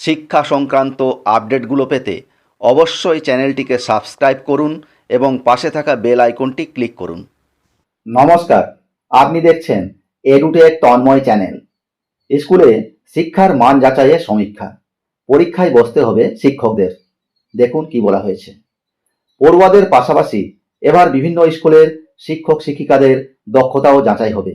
শিক্ষা সংক্রান্ত আপডেটগুলো পেতে অবশ্যই চ্যানেলটিকে সাবস্ক্রাইব করুন এবং পাশে থাকা বেল আইকনটি ক্লিক করুন। নমস্কার, আপনি দেখছেন এডুটেক তন্ময় চ্যানেল। স্কুলে শিক্ষার মান যাচাইয়ের সমীক্ষা। পরীক্ষায় বসতে হবে শিক্ষকদের। দেখুন কি বলা হয়েছে। পড়ুয়াদের পাশাপাশি এবার বিভিন্ন স্কুলের শিক্ষক শিক্ষিকাদের দক্ষতাও যাচাই হবে।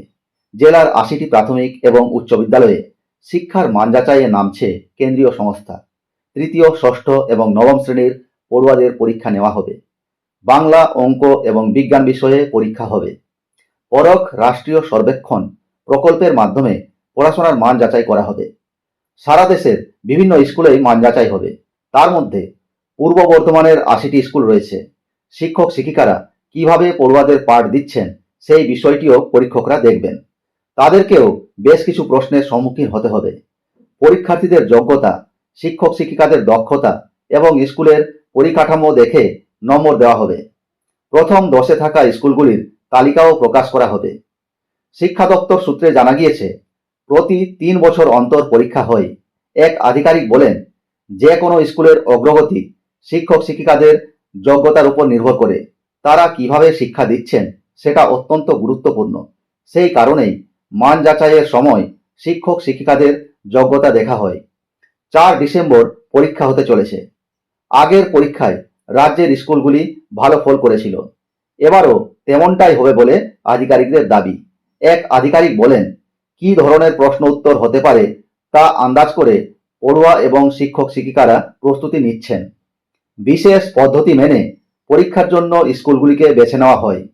জেলার আশিটি প্রাথমিক এবং উচ্চ বিদ্যালয়ে শিক্ষার মান যাচাইয়ে নামছে কেন্দ্রীয় সংস্থা। তৃতীয়, ষষ্ঠ এবং নবম শ্রেণির পড়ুয়াদের পরীক্ষা নেওয়া হবে। বাংলা, অঙ্ক এবং বিজ্ঞান বিষয়ে পরীক্ষা হবে। পরখ রাষ্ট্রীয় সর্বেক্ষণ প্রকল্পের মাধ্যমে পড়াশোনার মান যাচাই করা হবে। সারা দেশের বিভিন্ন স্কুলেই মান যাচাই হবে। তার মধ্যে পূর্ব বর্ধমানের আশিটি স্কুল রয়েছে। শিক্ষক শিক্ষিকারা কীভাবে পড়ুয়াদের পাঠ দিচ্ছেন সেই বিষয়টিও পরীক্ষকরা দেখবেন। তাদেরকেও বেশ কিছু প্রশ্নের সম্মুখীন হতে হবে। পরীক্ষার্থীদের যোগ্যতা, শিক্ষক শিক্ষিকাদের দক্ষতা এবং স্কুলের পরিকাঠামো দেখে নম্বর দেওয়া হবে। প্রথম দশে থাকা স্কুলগুলির তালিকাও প্রকাশ করা হবে। শিক্ষা দপ্তর সূত্রে জানা গিয়েছে, প্রতি তিন বছর অন্তর পরীক্ষা হয়। এক আধিকারিক বলেন, যে কোনো স্কুলের অগ্রগতি শিক্ষক শিক্ষিকাদের যোগ্যতার উপর নির্ভর করে। তারা কীভাবে শিক্ষা দিচ্ছেন সেটা অত্যন্ত গুরুত্বপূর্ণ। সেই কারণেই মান যাচাইয়ের সময় শিক্ষক শিক্ষিকাদের যোগ্যতা দেখা হয়। চার ডিসেম্বর পরীক্ষা হতে চলেছে। আগের পরীক্ষায় রাজ্যের স্কুলগুলি ভালো ফল করেছিল। এবারও তেমনটাই হবে বলে আধিকারিকদের দাবি। এক আধিকারিক বলেন, কি ধরনের প্রশ্ন উত্তর হতে পারে তা আন্দাজ করে পড়ুয়া এবং শিক্ষক শিক্ষিকারা প্রস্তুতি নিচ্ছেন। বিশেষ পদ্ধতি মেনে পরীক্ষার জন্য স্কুলগুলিকে বেছে নেওয়া হয়।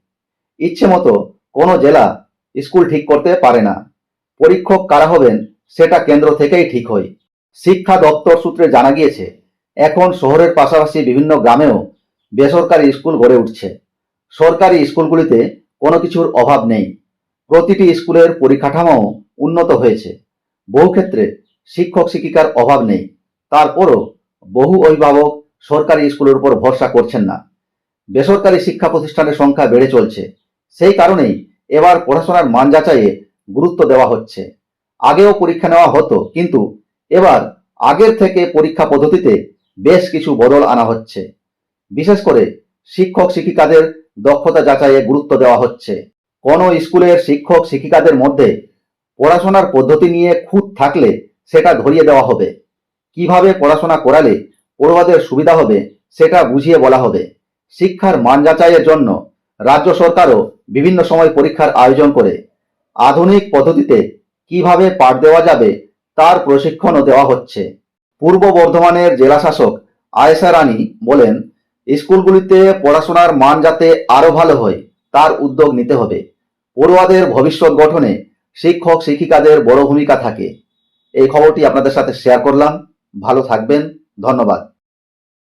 ইচ্ছে মতো কোনো জেলা স্কুল ঠিক করতে পারে না। পরীক্ষক কারা হবেন সেটা কেন্দ্র থেকেই ঠিক হয়। শিক্ষা দপ্তর সূত্রে জানা গিয়েছে, এখন শহরের পাশাপাশি বিভিন্ন গ্রামেও বেসরকারি স্কুল গড়ে উঠছে। সরকারি স্কুলগুলিতে কোনো কিছুর অভাব নেই। প্রতিটি স্কুলের পরিকাঠামো উন্নত হয়েছে। বহু ক্ষেত্রে শিক্ষক শিক্ষিকার অভাব নেই। তারপরও বহু অভিভাবক সরকারি স্কুলের উপর ভরসা করছেন না। বেসরকারি শিক্ষা প্রতিষ্ঠানের সংখ্যা বেড়ে চলছে। সেই কারণেই এবার পড়াশোনার মান যাচাইয়ে গুরুত্ব দেওয়া হচ্ছে। আগেও পরীক্ষা নেওয়া হতো, কিন্তু এবার আগের থেকে পরীক্ষা পদ্ধতিতে বেশ কিছু বদল আনা হচ্ছে। বিশেষ করে শিক্ষক শিক্ষিকাদের দক্ষতা যাচাইয়ে গুরুত্ব দেওয়া হচ্ছে। কোনো স্কুলের শিক্ষক শিক্ষিকাদের মধ্যে পড়াশোনার পদ্ধতি নিয়ে খুঁত থাকলে সেটা ধরিয়ে দেওয়া হবে। কীভাবে পড়াশোনা করালে পড়ুয়াদের সুবিধা হবে সেটা বুঝিয়ে বলা হবে। শিক্ষার মান যাচাইয়ের জন্য রাজ্য সরকারও বিভিন্ন সময় পরীক্ষার আয়োজন করে আধুনিক পদ্ধতিতে কীভাবে পাঠ দেওয়া যাবে তার প্রশিক্ষণও দেওয়া হচ্ছে। পূর্ব বর্ধমানের জেলাশাসক আয়েশা রানী বলেন, স্কুলগুলিতে পড়াশোনার মান যাতে আরও ভালো হয়, তার উদ্যোগ নিতে হবে। পড়ুয়াদের ভবিষ্যৎ গঠনে শিক্ষক, শিক্ষিকাদের বড় ভূমিকা থাকে। এই খবরটি আপনাদের সাথে শেয়ার করলাম। ভালো থাকবেন। ধন্যবাদ।